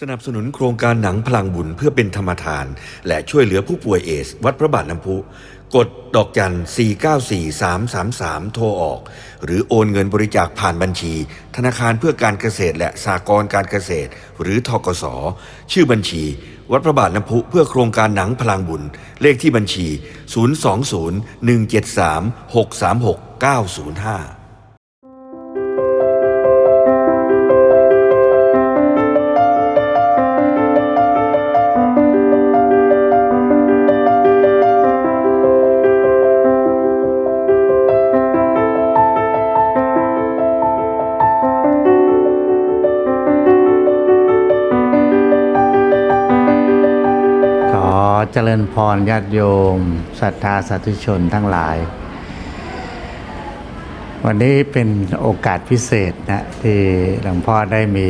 สนับสนุนโครงการหนังพลังบุญเพื่อเป็นธรรมทาน และช่วยเหลือผู้ป่วยเอดสวัดพระบาทน้ำพุ กดดอกจัน 494333 โทรออก หรือโอนเงินบริจาคผ่านบัญชี ธนาคารเพื่อการเกษตรและสหกรณ์การเกษตร หรือทกส ชื่อบัญชี วัดพระบาทน้ำพุเพื่อโครงการหนังพลังบุญ เลขที่บัญชี 020-173-636-905 เจริญพรญาติโยมศรัทธาสาธุชนทั้งหลาย วันนี้เป็นโอกาสพิเศษนะที่หลวงพ่อได้มี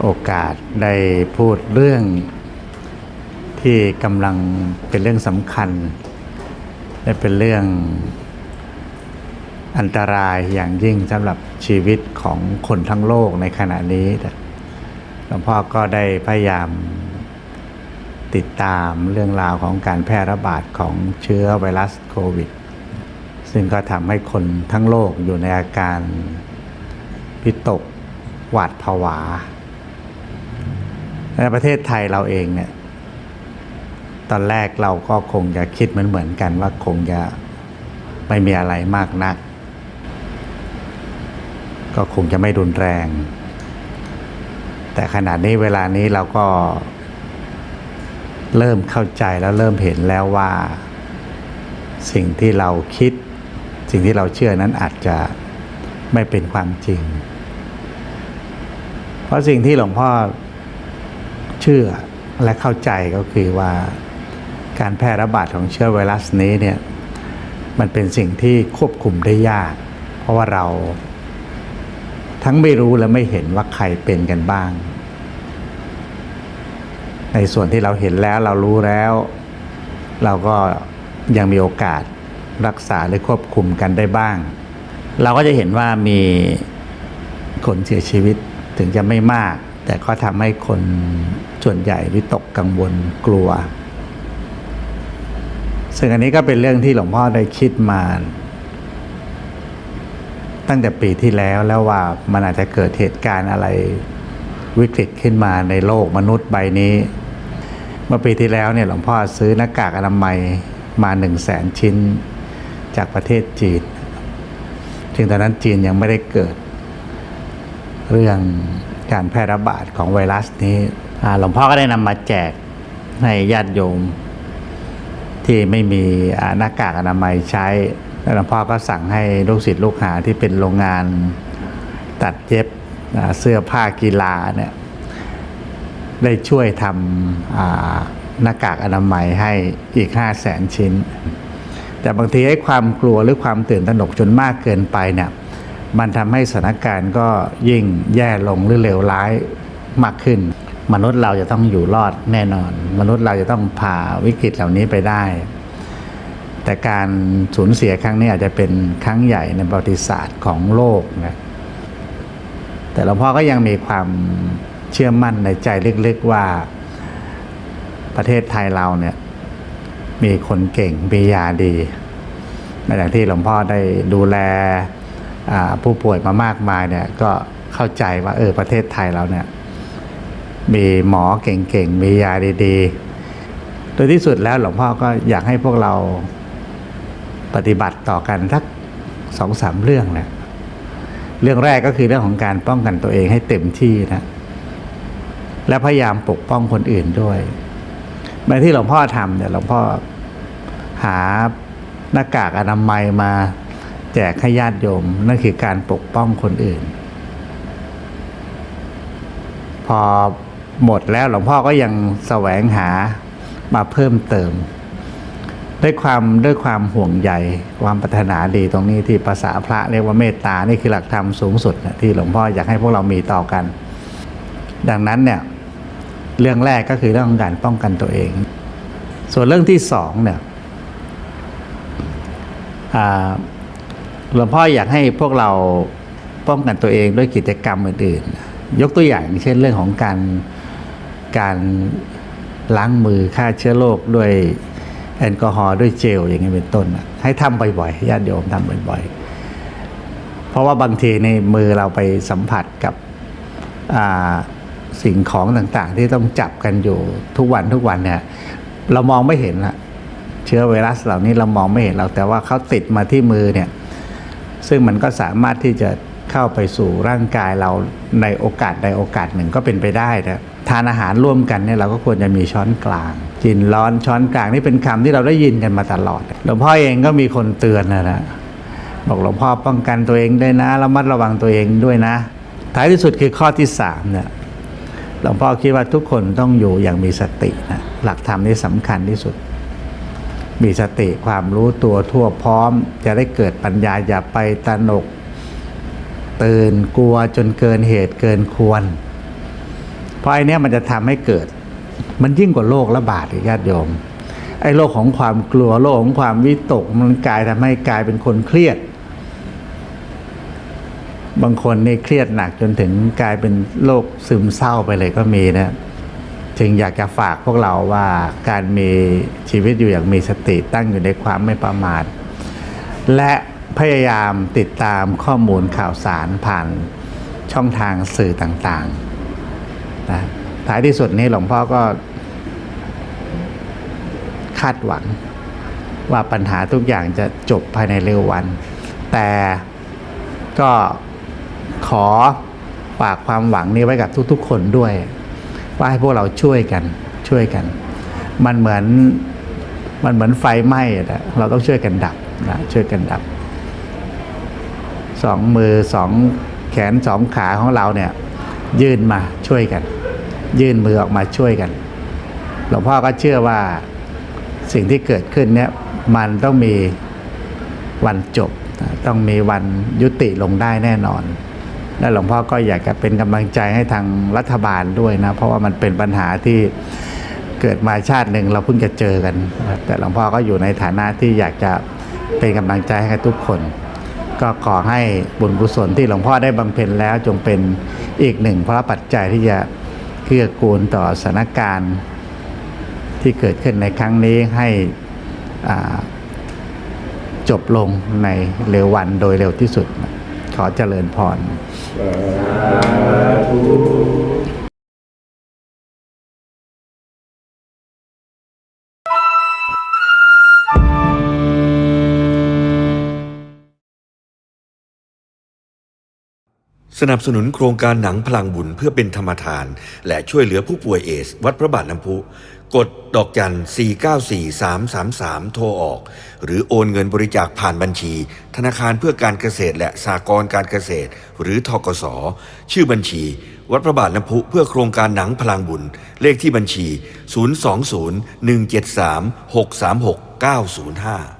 โอกาสได้พูดเรื่องที่กำลังเป็นเรื่องสำคัญ และเป็นเรื่องอันตรายอย่างยิ่งสำหรับชีวิตของคนทั้งโลกในขณะนี้หลวงพ่อก็ได้พยายาม ติดตามเรื่องราวของการแพร่ระบาดของเชื้อไวรัสโควิด ซึ่งก็ทำให้คนทั้งโลกอยู่ในอาการพิตกหวาดผวา ในประเทศไทยเราเองเนี่ยตอนแรกเราก็คงจะคิดเหมือนเหมือนกันว่าคงจะไม่มีอะไรมากนัก ก็คงจะไม่รุนแรง แต่ขณะนี้เวลานี้เราก็ เริ่มเข้าใจแล้วเริ่มเห็นแล้วว่า สิ่งที่เราคิด สิ่งที่เราเชื่อนั้นอาจจะไม่เป็นความจริง เพราะสิ่งที่หลวงพ่อเชื่อและเข้าใจก็คือว่าการแพร่ระบาดของเชื้อไวรัสนี้เนี่ยมันเป็นสิ่งที่ควบคุมได้ยาก เพราะว่าเราทั้งไม่รู้และไม่เห็นว่าใครเป็นกันบ้าง ในส่วนที่เราเห็นแล้วเรารู้แล้ว เราก็ยังมีโอกาสรักษาหรือควบคุมกันได้บ้าง เราก็จะเห็นว่ามีคนเสียชีวิตถึงจะไม่มาก แต่ก็ทำให้คนส่วนใหญ่วิตกกังวลกลัว ซึ่งอันนี้ก็เป็นเรื่องที่หลวงพ่อได้คิดมาตั้งแต่ปีที่แล้วแล้วว่ามันอาจจะเกิดเหตุการณ์อะไร วิกฤตขึ้นมาในโลกมนุษย์ใบนี้ เมื่อปีที่แล้วเนี่ยหลวงพ่อซื้อหน้ากากอนามัยมาหนึ่งแสนชิ้น จากประเทศจีนถึงตอนนั้นจีนยังไม่ได้เกิด เรื่องการแพร่ระบาดของไวรัสนี้หลวงพ่อก็ได้นำมาแจกให้ญาติโยม ที่ไม่มีหน้ากากอนามัยใช้หลวงพ่อก็สั่งให้ลูกศิษย์ลูกหาที่เป็นโรงงานตัดเย็บ เสื้อผ้ากีฬาเนี่ยได้ช่วยทำหน้ากากอนามัยให้อีก 5 0 0แสนชิ้น แต่บางทีให้ความกลัวหรือความตื่นตระหนกจนมากเกินไปเนี่ยมันทำให้สถานการณ์ก็ยิ่งแย่ลงหรือเลวร้ายมากขึ้น มนุษย์เราจะต้องอยู่รอดแน่นอน มนุษย์เราจะต้องผ่าวิกฤตเหล่านี้ไปได้ แต่การสูญเสียครั้งนี้อาจจะเป็นครั้งใหญ่ในประวัติศาสตร์ของโลกนะ แต่หลวงพ่อก็ยังมีความเชื่อมั่นในใจลึกๆว่าประเทศไทยเราเนี่ย มีคนเก่งมียาดีในอย่างที่หลวงพ่อได้ดูแลผู้ป่วยมามากมายเนี่ยก็เข้าใจว่าเออประเทศไทยเราเนี่ย มีหมอเก่งๆ มียาดีๆ โดยที่สุดแล้วหลวงพ่อก็อยากให้พวกเราปฏิบัติต่อกันสักสองสามเรื่องนะ เรื่องแรกก็คือเรื่องของการป้องกันตัวเองให้เต็มที่นะ และพยายามปกป้องคนอื่นด้วยเหมือนที่หลวงพ่อทำเนี่ยหลวงพ่อหาหน้ากากอนามัยมาแจกให้ญาติโยม นั่นคือการปกป้องคนอื่น พอหมดแล้วหลวงพ่อก็ยังแสวงหามาเพิ่มเติม ด้วยความด้วยความห่วงใยความปรารถนาดีตรงนี้ที่ภาษาพระเรียกว่าเมตตานี่คือหลักธรรมสูงสุดที่หลวงพ่ออยากให้พวกเรามีต่อกัน ดังนั้นเนี่ยเรื่องแรกก็คือเรื่องของการป้องกันตัวเอง ส่วนเรื่องที่สองเนี่ยหลวงพ่ออยากให้พวกเราป้องกันตัวเองด้วยกิจกรรมอื่นๆ ยกตัวอย่างเช่นเรื่องของการการล้างมือฆ่าเชื้อโรคด้วย แอลกอฮอล์ด้วยเจลอย่างนี้เป็นต้น ให้ทำบ่อยๆญาติโยมทำบ่อยๆ เพราะว่าบางทีในมือเราไปสัมผัสกับสิ่งของต่างๆ ที่ต้องจับกันอยู่ทุกวันทุกวันเนี่ยเรามองไม่เห็นละเชื้อไวรัสเหล่านี้เรามองไม่เห็นเราแต่ว่าเขาติดมาที่มือเนี่ยซึ่งมันก็สามารถที่จะ เข้าไปสู่ร่างกายเราในโอกาสใดโอกาสหนึ่งก็เป็นไปได้นะทานอาหารร่วมกันเนี่ยเราก็ควรจะมีช้อนกลาง กินร้อนช้อนกลางนี่เป็นคำที่เราได้ยินกันมาตลอดหลวงพ่อเองก็มีคนเตือนนะนะบอกหลวงพ่อป้องกันตัวเองด้วยนะระมัดระวังตัวเองด้วยนะ ท้ายที่สุดคือข้อที่สามเนี่ยหลวงพ่อคิดว่าทุกคนต้องอยู่อย่างมีสตินะหลักธรรมนี่สำคัญที่สุด มีสติความรู้ตัวทั่วพร้อม จะได้เกิดปัญญาอย่าไปตระหนก ตื่นกลัวจนเกินเหตุเกินควร เพราะไอ้นี้มันจะทำให้เกิด มันยิ่งกว่าโรคระบาดญาติโยม ไอ้โรคของความกลัวโรคของความวิตกมันกลายทำให้กลายเป็นคนเครียด บางคนนี่เครียดหนักจนถึงกลายเป็นโรคซึมเศร้าไปเลยก็มีนะจึงอยากจะฝากพวกเราว่าการมีชีวิตอยู่อย่างมีสติตั้งอยู่ในความไม่ประมาทและ พยายามติดตามข้อมูลข่าวสารผ่านช่องทางสื่อต่างๆนะท้ายที่สุดนี้หลวงพ่อก็ คาดหวังว่าปัญหาทุกอย่างจะจบภายในเร็ววัน แต่ก็ขอฝากความหวังนี้ไว้กับทุกๆ คนด้วย ว่าให้พวกเราช่วยกันช่วยกัน มันเหมือนมันเหมือนไฟไหม้อะนะเราต้องช่วยกันดับนะช่วยกันดับ สองมือสองแขนสองขาของเราเนี่ยยื่นมาช่วยกัน ยื่นมือออกมาช่วยกัน หลวงพ่อก็เชื่อว่าสิ่งที่เกิดขึ้นเนี่ยมันต้องมีวันจบ ต้องมีวันยุติลงได้แน่นอน และหลวงพ่อก็อยากจะเป็นกำลังใจให้ทางรัฐบาลด้วยนะ เพราะว่ามันเป็นปัญหาที่เกิดมาชาติหนึ่งเราเพิ่งจะเจอกัน แต่หลวงพ่อก็อยู่ในฐานะที่อยากจะเป็นกำลังใจให้กับทุกคน ก็ขอให้บุญกุศลที่หลวงพ่อได้บำเพ็ญแล้วจงเป็นอีกหนึ่งพระปัจจัยที่จะเกื้อกูลต่อสถานการณ์ที่เกิดขึ้นในครั้งนี้ให้จบลงในเร็ววันโดยเร็วที่สุด ขอเจริญพรส สนับสนุนโครงการหนังพลังบุญเพื่อเป็นธรรมทาน และช่วยเหลือผู้ป่วยเอส วัดพระบาทน้ำพุ กดดอกจัน 494333 โทรออก หรือโอนเงินบริจาคผ่านบัญชี ธนาคารเพื่อการเกษตรและสหกรณ์การเกษตร หรือทกส ชื่อบัญชี วัดพระบาทน้ำพุเพื่อโครงการหนังพลังบุญ เลขที่บัญชี 020 173 636 905